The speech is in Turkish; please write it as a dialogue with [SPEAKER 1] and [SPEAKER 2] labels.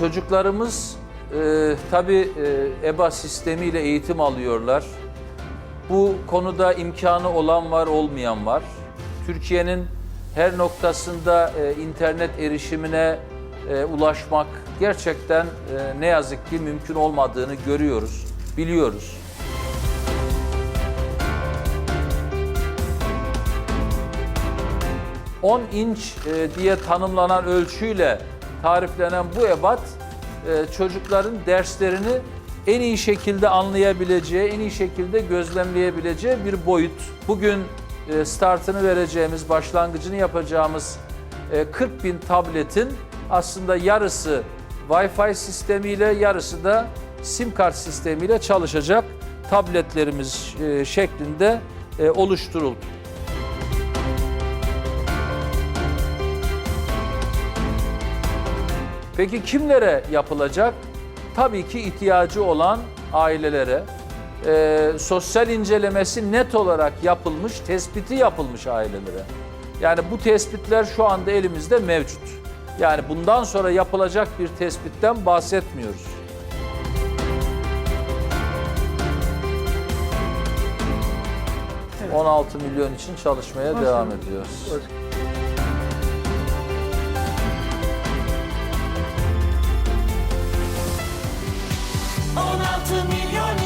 [SPEAKER 1] çocuklarımız e, tabii e, EBA sistemiyle eğitim alıyorlar. Bu konuda imkanı olan var, olmayan var. Türkiye'nin her noktasında e, internet erişimine e, ulaşmak gerçekten e, ne yazık ki mümkün olmadığını görüyoruz, biliyoruz. ...10 inç e, diye tanımlanan ölçüyle tariflenen bu ebat... e, ...çocukların derslerini en iyi şekilde anlayabileceği, en iyi şekilde gözlemleyebileceği bir boyut. Bugün e, startını vereceğimiz, başlangıcını yapacağımız e, 40 bin tabletin aslında yarısı Wi-Fi sistemiyle, yarısı da SIM kart sistemiyle çalışacak tabletlerimiz e, şeklinde e, oluşturuldu. Peki kimlere yapılacak? Tabii ki ihtiyacı olan ailelere. Ee, sosyal incelemesi net olarak yapılmış, tespiti yapılmış ailelere. Yani bu tespitler şu anda elimizde mevcut. Yani bundan sonra yapılacak bir tespitten bahsetmiyoruz.
[SPEAKER 2] Evet.
[SPEAKER 1] 16 milyon için çalışmaya devam ediyoruz. 16 milyon